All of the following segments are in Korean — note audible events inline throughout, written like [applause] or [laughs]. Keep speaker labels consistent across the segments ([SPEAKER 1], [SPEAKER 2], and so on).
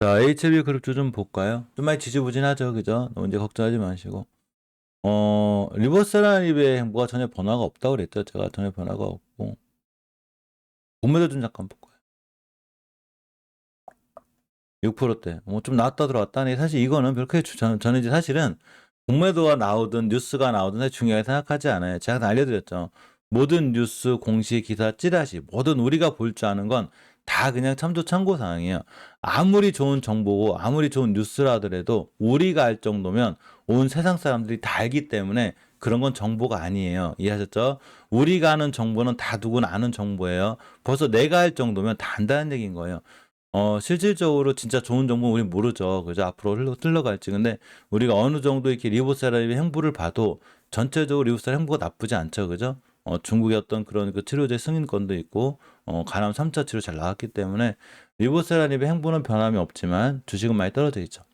[SPEAKER 1] 자, HB 그룹주 좀 볼까요? 좀 많이 지지부진하죠. 그죠? 이제 걱정하지 마시고. 어, 리버스라립의 행보가 전혀 변화가 없다고 그랬죠. 제가 전혀 변화가 없고. 공매도 좀 잠깐 볼까요? 6%대. 뭐 좀 나왔다 들어왔다. 니 사실 이거는 별크게 주- 저는, 저는 이제 사실은 공매도가 나오든 뉴스가 나오든 중요하게 생각하지 않아요. 제가 다 알려드렸죠. 모든 뉴스, 공시, 기사, 찌라시, 뭐든 우리가 볼 줄 아는 건 다 그냥 참조 참고 사항이에요. 아무리 좋은 정보고 아무리 좋은 뉴스라 하더라도 우리가 알 정도면 온 세상 사람들이 다 알기 때문에 그런 건 정보가 아니에요. 이해하셨죠? 우리가 아는 정보는 다 누구나 아는 정보예요. 벌써 내가 알 정도면 다 안다는 얘기인 거예요. 어, 실질적으로 진짜 좋은 정보는 우리 모르죠. 그죠? 앞으로 흘러, 흘러갈지. 근데 우리가 어느 정도 이렇게 리보세라의 행보를 봐도 전체적으로 리보세라 행보가 나쁘지 않죠. 그죠? 어, 중국의 어떤 그런 그 치료제 승인권도 있고, 어, 간암 3차 치료 잘 나왔기 때문에 리보세라닙의 행보는 변함이 없지만 주식은 많이 떨어져 있죠.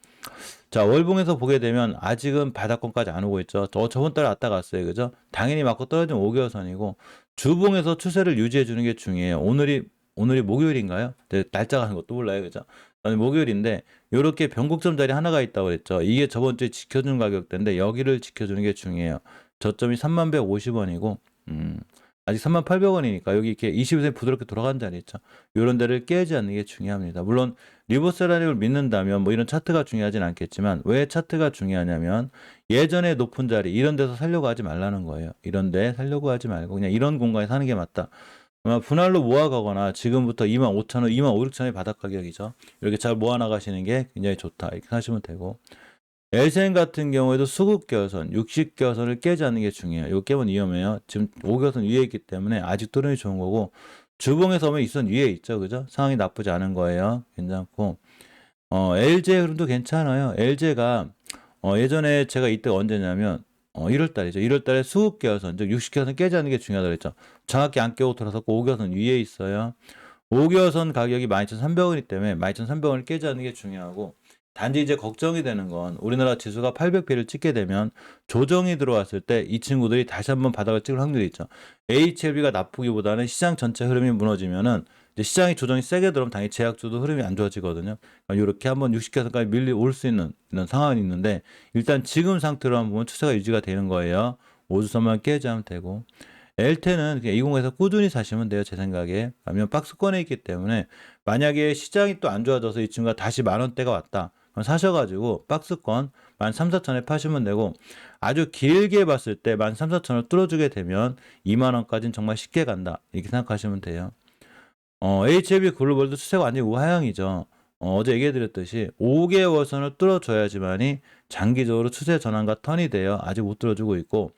[SPEAKER 1] 자, 월봉에서 보게 되면 아직은 바닥권까지 안 오고 있죠. 저 저번 달에 왔다 갔어요. 그죠? 당연히 맞고 떨어진 5개월 선이고 주봉에서 추세를 유지해 주는 게 중요해요. 오늘이 오늘이 목요일인가요? 네, 날짜가 하는 것도 몰라요. 그죠? 목요일인데 요렇게 변곡점 자리 하나가 있다고 그랬죠. 이게 저번 주에 지켜준 가격대인데 여기를 지켜주는 게 중요해요. 저점이 3150원이고 음. 아직 3,800원이니까 여기 이렇게 20세 부드럽게 돌아간 자리 있죠. 이런 데를 깨지 않는 게 중요합니다. 물론 리버스라님을 믿는다면 뭐 이런 차트가 중요하진 않겠지만 왜 차트가 중요하냐면 예전에 높은 자리 이런 데서 살려고 하지 말라는 거예요. 이런 데 살려고 하지 말고 그냥 이런 공간에 사는 게 맞다. 분할로 모아가거나 지금부터 25,000원, 25,6천원의 바닥 가격이죠. 이렇게 잘 모아나가시는 게 굉장히 좋다. 이렇게 하시면 되고 엘센 같은 경우에도 수급겨선, 60겨선을 깨지 않는 게 중요해요. 이거 깨면 위험해요. 지금 5겨선 위에 있기 때문에 아직도 흐름이 좋은 거고 주봉에서 보면 이선 위에 있죠. 그죠? 상황이 나쁘지 않은 거예요. 괜찮고 어, LG 흐름도 괜찮아요. LG가 어, 예전에 제가 이때 언제냐면 어, 1월 달이죠. 1월 달에 수급겨선, 즉 60겨선 깨지 않는 게 중요하다고 했죠. 정확히 안 깨고 돌아섰고 5겨선 위에 있어요. 5겨선 가격이 12,300원이기 때문에 12,300원을 깨지 않는 게 중요하고 단지 이제 걱정이 되는 건 우리나라 지수가 800배를 찍게 되면 조정이 들어왔을 때 이 친구들이 다시 한번 바닥을 찍을 확률이 있죠. HLB가 나쁘기보다는 시장 전체 흐름이 무너지면은 이제 시장이 조정이 세게 들어오면 당연히 제약주도 흐름이 안 좋아지거든요. 이렇게 한번 60개선까지 밀리 올수 있는 이런 상황이 있는데 일단 지금 상태로 한번 보면 추세가 유지가 되는 거예요. 5주선만 깨지 하면 되고 엘테는 20에서 꾸준히 사시면 돼요. 제 생각에. 아니면 박스권에 있기 때문에 만약에 시장이 또 안 좋아져서 이 친구가 다시 만 원대가 왔다. 사셔가지고 박스권 만 3, 4천에 파시면 되고 아주 길게 봤을 때만 3, 4천을 뚫어주게 되면 2만 원까지는 정말 쉽게 간다. 이렇게 생각하시면 돼요. 어, HLB 글로벌도 추세가 완전히 우하향이죠. 어, 제 얘기해드렸듯이 5개월 선을 뚫어줘야지만이 장기적으로 추세 전환과 턴이 돼요. 아직 못 뚫어주고 있고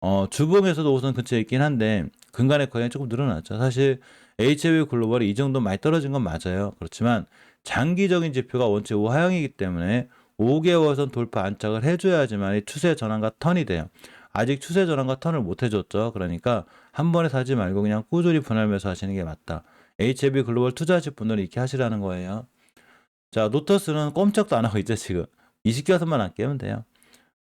[SPEAKER 1] 어, 주봉에서도 우선 근처에 있긴 한데 근간의 거래량이 조금 늘어났죠. 사실 HLB 글로벌이 이 정도 많이 떨어진 건 맞아요. 그렇지만 장기적인 지표가 원체 우하향이기 때문에 5개월선 돌파 안착을 해줘야지만 이 추세 전환과 턴이 돼요. 아직 추세 전환과 턴을 못 해줬죠. 그러니까 한 번에 사지 말고 그냥 꾸준히 분할 매수 하시는 게 맞다. HB 글로벌 투자하실 분들은 이렇게 하시라는 거예요. 자, 노터스는 꼼짝도 안 하고 있죠, 지금. 20개선만 안 깨면 돼요.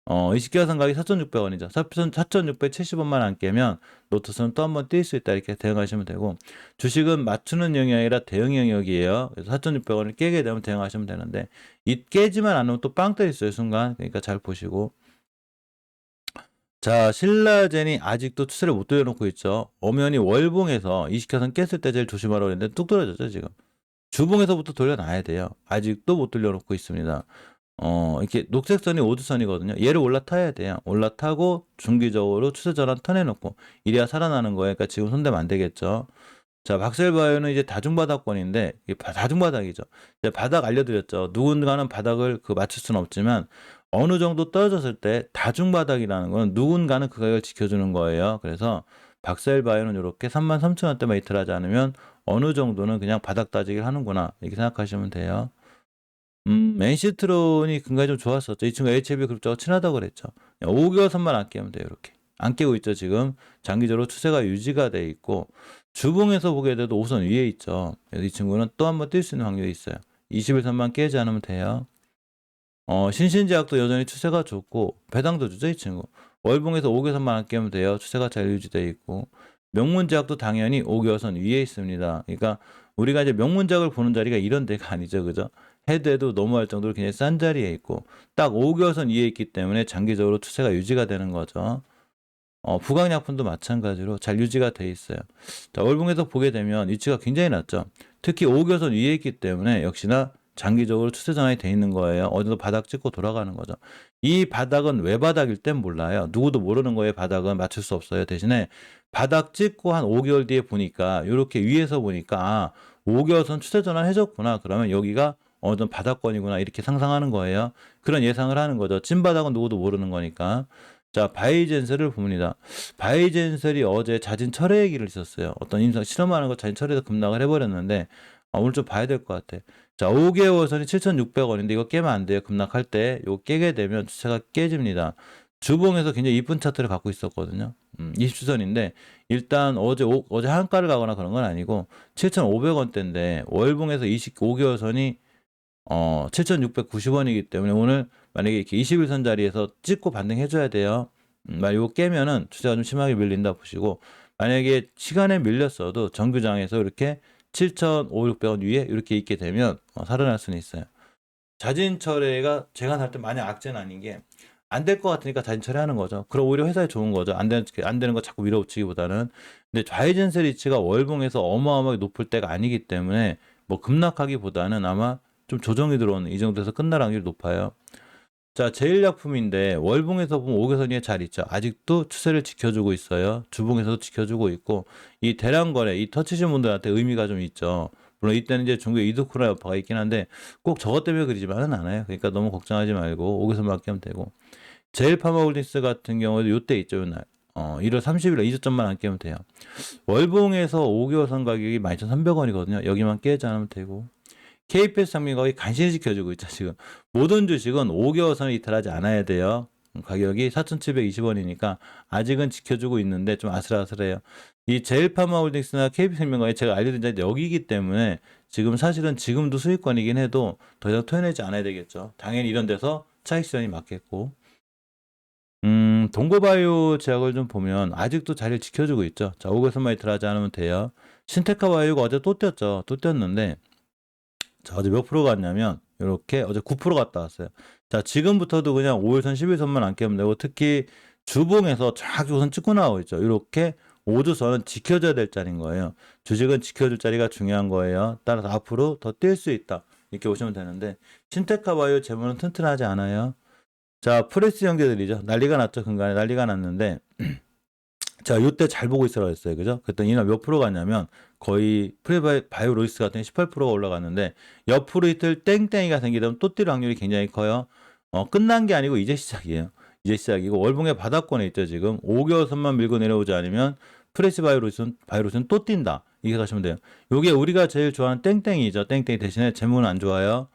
[SPEAKER 1] 어, 20개선 가격이 4,600원이죠. 4,670원만 안 깨면 노트스는 또 한 번 뛸 수 있다. 이렇게 대응하시면 되고 주식은 맞추는 영역이 아니라 대응 영역이에요. 그래서 4,600원을 깨게 되면 대응하시면 되는데 이 깨지만 않으면 또 빵 때릴 수 있어요. 순간. 그러니까 잘 보시고 자, 신라젠이 아직도 추세를 못 돌려놓고 있죠. 엄연히 월봉에서 20개선 깼을 때 제일 조심하라고 했는데 뚝 떨어졌죠, 지금. 주봉에서부터 돌려놔야 돼요. 아직도 못 돌려놓고 있습니다. 어, 이렇게 녹색선이 5주선이거든요. 얘를 올라타야 돼요. 올라타고 중기적으로 추세 전환 턴해놓고 이래야 살아나는 거예요. 그러니까 지금 손대면 안 되겠죠. 자, 박셀바이오는 이제 다중바닥권인데 이게 바- 다중바닥이죠. 이제 바닥 알려드렸죠. 누군가는 바닥을 그 맞출 수는 없지만 어느 정도 떨어졌을 때 다중바닥이라는 건 누군가는 그 가격을 지켜주는 거예요. 그래서 박셀바이오는 이렇게 33,000원대만 이틀하지 않으면 어느 정도는 그냥 바닥 따지기를 하는구나 이렇게 생각하시면 돼요. 음, 맨시트론이 근간이 좀 좋았었죠. 이 친구 HB 그룹하고 친하다고 그랬죠. 5개월 선만 안 깨면 돼요, 이렇게. 안 깨고 있죠, 지금. 장기적으로 추세가 유지가 돼 있고, 주봉에서 보게 돼도 우선 위에 있죠. 이 친구는 또 한번 뛸 수 있는 확률이 있어요. 21선만 깨지 않으면 돼요. 어, 신신제약도 여전히 추세가 좋고, 배당도 주죠, 이 친구. 월봉에서 5개선만 안 깨면 돼요. 추세가 잘 유지돼 있고, 명문제약도 당연히 5개선 위에 있습니다. 그러니까 우리가 이제 명문작을 보는 자리가 이런 데가 아니죠. 그죠? 해도 너무할 정도로 굉장히 싼 자리에 있고 딱 5개월선 위에 있기 때문에 장기적으로 추세가 유지가 되는 거죠. 어, 부강약품도 마찬가지로 잘 유지가 돼 있어요. 자, 월봉에서 보게 되면 위치가 굉장히 낮죠. 특히 5개월선 위에 있기 때문에 역시나 장기적으로 추세 전환이 돼 있는 거예요. 어디서 바닥 찍고 돌아가는 거죠. 이 바닥은 왜 바닥일 땐 몰라요. 누구도 모르는 거예요. 바닥은 맞출 수 없어요. 대신에 바닥 찍고 한 5개월 뒤에 보니까 이렇게 위에서 보니까 아, 5개월 선 추세 전환 해줬구나. 그러면 여기가 어느 정도 바닥권이구나 이렇게 상상하는 거예요. 그런 예상을 하는 거죠. 찐바닥은 누구도 모르는 거니까. 자, 바이젠셀을 봅니다. 바이젠셀이 어제 자진 철회 얘기를 있었어요. 어떤 임상 실험하는 거 자진 철회해서 급락을 해버렸는데 어, 오늘 좀 봐야 될 것 같아. 자, 5개월 선이 7,600원인데 이거 깨면 안 돼요. 급락할 때 이거 깨게 되면 주체가 깨집니다. 주봉에서 굉장히 이쁜 차트를 갖고 있었거든요. 음, 20주선인데 일단 어제 오- 어제 한가를 가거나 그런 건 아니고 7,500원대인데 월봉에서 25개월 선이 어 7,690원이기 때문에 오늘 만약에 이렇게 21선 자리에서 찍고 반등해 줘야 돼요. 음, 만약 이거 깨면은 투자가 좀 심하게 밀린다 보시고 만약에 시간에 밀렸어도 정규장에서 이렇게 7,500원 위에 이렇게 있게 되면 어, 살아날 수는 있어요. 자진 철회가 제가 살 때 만약 악재는 아닌 게 안 될 것 같으니까 자진 철회하는 거죠. 그럼 오히려 회사에 좋은 거죠. 안 되는 안 되는 거 자꾸 밀어붙이기보다는. 근데 좌회전세 리치가 월봉에서 어마어마하게 높을 때가 아니기 때문에 뭐 급락하기보다는 아마 좀 조정이 들어오는 이 정도에서 끝날 확률이 높아요. 자, 제일약품인데 월봉에서 보면 5개선 위에 잘 있죠. 아직도 추세를 지켜주고 있어요. 주봉에서도 지켜주고 있고 이 대량 거래, 이 터치신 분들한테 의미가 좀 있죠. 물론 이때는 이제 중국에 이드쿠라 여파가 있긴 한데 꼭 저것 때문에 그러지만은 않아요. 그러니까 너무 걱정하지 말고 5개선 맡기면 되고 제일파마홀딩스 같은 경우에도 요때 있죠, 요날. 어, 1월 30일에 2저점만 안 깨면 돼요. 월봉에서 5개월 선 가격이 12,300원이거든요. 여기만 깨지 않으면 되고. KPS 상민 가격이 간신히 지켜주고 있죠, 지금. 모든 주식은 5개월 선을 이탈하지 않아야 돼요. 가격이 4,720원이니까 아직은 지켜주고 있는데 좀 아슬아슬해요. 이 제일파마홀딩스나 KP생명과의 제가 알려드린 자리 여기이기 때문에 지금 사실은 지금도 수익권이긴 해도 더 이상 토해내지 않아야 되겠죠. 당연히 이런 데서 차익 실현이 맞겠고. 음, 동고바이오 제약을 좀 보면 아직도 자리를 지켜주고 있죠. 자, 5개선만 이탈하지 않으면 돼요. 신테카 바이오가 어제 또 뛰었죠. 또 뛰었는데 자, 어제 몇 프로 갔냐면 이렇게 어제 9% 갔다 왔어요. 자, 지금부터도 그냥 5일선, 11선만 안 깨면 되고 특히 주봉에서 쫙 우선 찍고 나오고 있죠. 이렇게 5주선은 지켜줘야 될 자리인 거예요. 주식은 지켜줄 자리가 중요한 거예요. 따라서 앞으로 더 뛸 수 있다. 이렇게 보시면 되는데 신테카 바이오 재무는 튼튼하지 않아요. 자, 프레스 형제들이죠. 난리가 났죠. 근간에 난리가 났는데 [clears throat] 자, 요때 잘 보고 있으라고 했어요. 그죠? 그랬더니 이날 몇 프로 갔냐면 거의 프레바이오 로이스 같은 18%가 올라갔는데 옆으로 이틀 땡땡이가 생기면 또 뛸 확률이 굉장히 커요. 어, 끝난 게 아니고 이제 시작이에요. 이제 시작이고 월봉의 바닥권에 있죠, 지금. 5개월 선만 밀고 내려오지 않으면 프레스 바이오로스는 바이오로스는 또 뛴다. 이렇게 가시면 돼요. 요게 우리가 제일 좋아하는 땡땡이죠. 땡땡이 대신에 재무는 안 좋아요.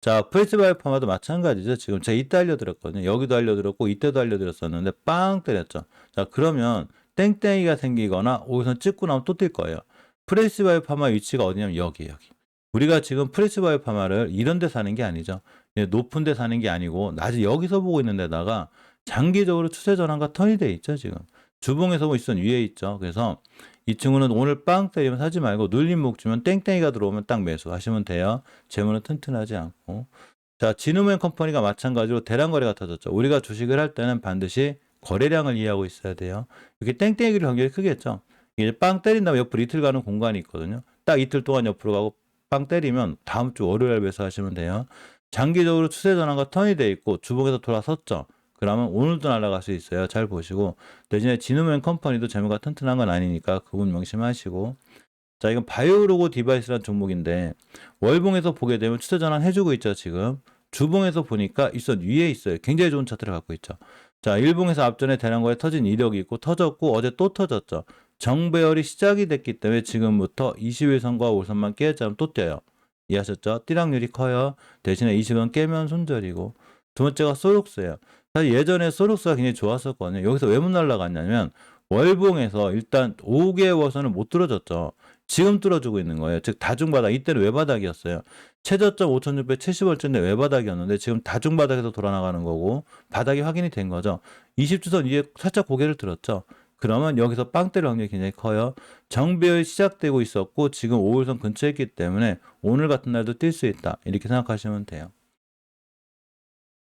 [SPEAKER 1] 자, 프레스 바이오파마도 마찬가지죠. 지금 제가 이때 알려드렸거든요. 여기도 알려드렸고 이때도 알려드렸었는데 빵 때렸죠. 자, 그러면 땡땡이가 생기거나 오선 찍고 나면 또 뛸 거예요. 프레스 바이오 파마 위치가 어디냐면 여기에요, 여기. 우리가 지금 프레스 바이오 파마를 이런 데 사는 게 아니죠. 예, 높은 데 사는 게 아니고 낮에 여기서 보고 있는 데다가 장기적으로 추세 전환과 턴이 돼 있죠, 지금. 주봉에서 보면 있선 위에 있죠. 그래서 이 친구는 오늘 빵 때리면 사지 말고 눌림 목 주면 땡땡이가 들어오면 딱 매수하시면 돼요. 재무는 튼튼하지 않고. 자, 진우맨 컴퍼니가 마찬가지로 대량 거래가 터졌죠. 우리가 주식을 할 때는 반드시 거래량을 이해하고 있어야 돼요. 이렇게 땡땡이를 관계이 크겠죠. 이게 빵 때린 다음에 옆으로 이틀 가는 공간이 있거든요. 딱 이틀 동안 옆으로 가고 빵 때리면 다음 주 월요일 매수하시면 돼요. 장기적으로 추세 전환과 턴이 돼 있고 주봉에서 돌아섰죠. 그러면 오늘도 날아갈 수 있어요. 잘 보시고 대신에 진우맨 컴퍼니도 재무가 튼튼한 건 아니니까 그분 명심하시고 자 이건 바이오로고 디바이스라는 종목인데 월봉에서 보게 되면 추세 전환 해주고 있죠 지금 주봉에서 보니까 일선 위에 있어요. 굉장히 좋은 차트를 갖고 있죠. 자 일봉에서 앞전에 대량거에 터진 이력이 있고 터졌고 어제 또 터졌죠. 정배열이 시작이 됐기 때문에 지금부터 21선과 5선만 깨자면 또 뛰어요. 이해하셨죠? 띠락률이 커요. 대신에 20원 깨면 손절이고 두 번째가 소록스예요. 사실 예전에 소록스가 굉장히 좋았었거든요. 여기서 왜 못 날라갔냐면 월봉에서 일단 5개월 선을 못 뚫어줬죠. 지금 뚫어주고 있는 거예요. 즉 다중바닥 이때는 외바닥이었어요. 최저점 5,670원쯤인데 외바닥이었는데 지금 다중바닥에서 돌아나가는 거고 바닥이 확인이 된 거죠. 20주선 위에 살짝 고개를 들었죠. 그러면 여기서 빵 때릴 확률이 굉장히 커요. 정배열이 시작되고 있었고 지금 5일선 근처에 있기 때문에 오늘 같은 날도 뛸 수 있다. 이렇게 생각하시면 돼요.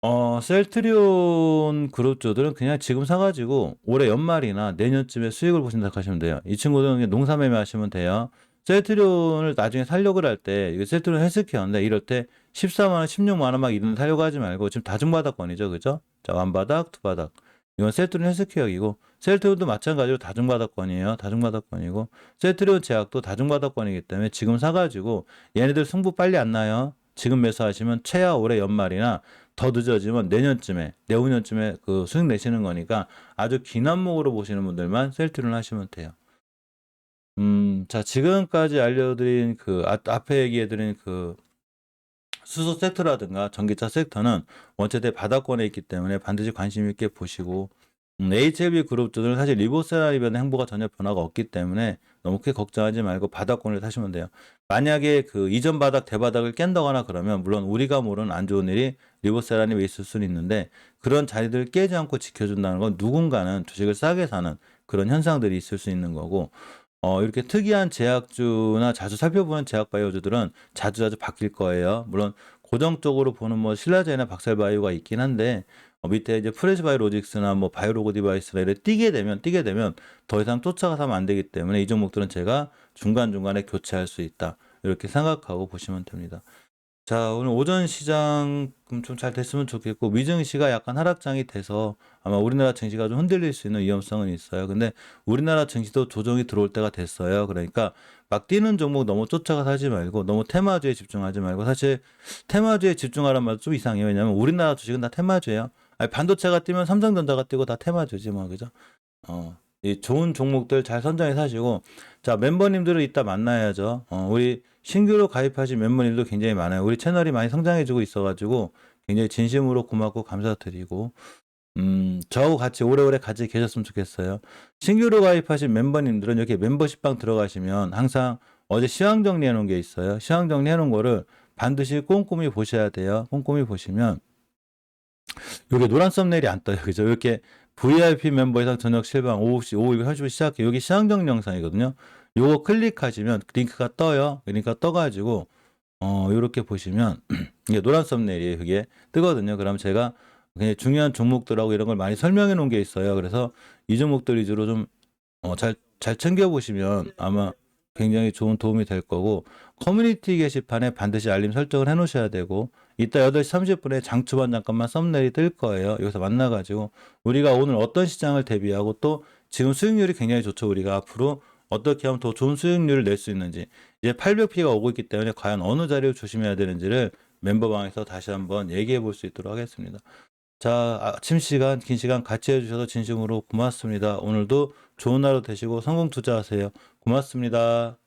[SPEAKER 1] 어, 셀트리온 그룹주들은 그냥 지금 사가지고 올해 연말이나 내년쯤에 수익을 보신다 생각하시면 돼요. 이 친구들은 농사 매매하시면 돼요. 셀트리온을 나중에 살려고 할 때, 이거 셀트리온 헬스케어인데 이럴 때 14만원, 16만원 막 이런 데 살려고 하지 말고 지금 다중바닥권이죠. 그죠? 자, 완바닥, 두바닥. 이건 셀트리온 헬스케어이고, 셀트리온도 마찬가지로 다중바닥권이에요. 다중바닥권이고, 셀트리온 제약도 다중바닥권이기 때문에 지금 사가지고 얘네들 승부 빨리 안 나요. 지금 매수하시면 최하 올해 연말이나 더 늦어지면 내년쯤에 내후년쯤에 그 수익 내시는 거니까 아주 긴 안목으로 보시는 분들만 셀트리온 하시면 돼요. 음, 자 지금까지 알려드린 그 아- 앞에 얘기해드린 그 수소 섹터라든가 전기차 섹터는 원체대 바닥권에 있기 때문에 반드시 관심 있게 보시고 음, HLB 그룹주들은 사실 리보세라리변의 행보가 전혀 변화가 없기 때문에 너무 크게 걱정하지 말고 바닥권을 사시면 돼요. 만약에 그 이전 바닥 대바닥을 깬다거나 그러면 물론 우리가 모르는 안 좋은 일이 리보세라님에 있을 수는 있는데 그런 자리들을 깨지 않고 지켜준다는 건 누군가는 주식을 싸게 사는 그런 현상들이 있을 수 있는 거고 어, 이렇게 특이한 제약주나 자주 살펴보는 제약바이오주들은 자주자주 바뀔 거예요. 물론 고정적으로 보는 뭐 신라제나 박살바이오가 있긴 한데 어, 밑에 이제 프레시바이오로직스나 뭐 바이오로그 디바이스나 이렇게 뛰게 되면 뛰게 되면 더 이상 쫓아가서 하면 안 되기 때문에 이 종목들은 제가 중간중간에 교체할 수 있다. 이렇게 생각하고 보시면 됩니다. 자, 오늘 오전 시장 좀 잘 됐으면 좋겠고 미증시가 약간 하락장이 돼서 아마 우리나라 증시가 좀 흔들릴 수 있는 위험성은 있어요. 근데 우리나라 증시도 조정이 들어올 때가 됐어요. 그러니까 막 뛰는 종목 너무 쫓아가서 하지 말고 너무 테마주에 집중하지 말고 사실 테마주에 집중하란 말도 좀 이상해요. 왜냐면 우리나라 주식은 다 테마주예요. 아니, 반도체가 뛰면 삼성전자가 뛰고 다 테마주지 뭐 그죠? 어. 이 좋은 종목들 잘 선정해 사시고 자 멤버님들을 이따 만나야죠. 어, 우리 신규로 가입하신 멤버님도 굉장히 많아요. 우리 채널이 많이 성장해주고 있어가지고 굉장히 진심으로 고맙고 감사드리고 음, 저하고 같이 오래오래 같이 계셨으면 좋겠어요. 신규로 가입하신 멤버님들은 이렇게 멤버십방 들어가시면 항상 어제 시황 정리해 놓은 게 있어요. 시황 정리해 놓은 거를 반드시 꼼꼼히 보셔야 돼요. 꼼꼼히 보시면 여기 노란 썸네일이 안 떠요. [laughs] 그죠? 이렇게 VIP 멤버 이상 저녁 실방 오후 시 오후 30분 시작해. 여기 시황 정리 영상이거든요. 요거 클릭하시면 링크가 떠요. 그러니까 떠가지고 어 이렇게 보시면 [clears throat] 이게 노란 썸네일이 그게 뜨거든요. 그럼 제가 굉장히 중요한 종목들하고 이런 걸 많이 설명해 놓은 게 있어요. 그래서 이 종목들 위주로 좀 어, 잘, 잘 챙겨 보시면 아마 굉장히 좋은 도움이 될 거고 커뮤니티 게시판에 반드시 알림 설정을 해 놓으셔야 되고 이따 8시 30분에 장초반 잠깐만 썸네일이 뜰 거예요. 여기서 만나 가지고 우리가 오늘 어떤 시장을 대비하고 또 지금 수익률이 굉장히 좋죠. 우리가 앞으로 어떻게 하면 더 좋은 수익률을 낼 수 있는지 이제 800피가 오고 있기 때문에 과연 어느 자리를 조심해야 되는지를 멤버방에서 다시 한번 얘기해 볼 수 있도록 하겠습니다. 자, 아침 시간, 긴 시간 같이 해주셔서 진심으로 고맙습니다. 오늘도 좋은 하루 되시고 성공 투자하세요. 고맙습니다.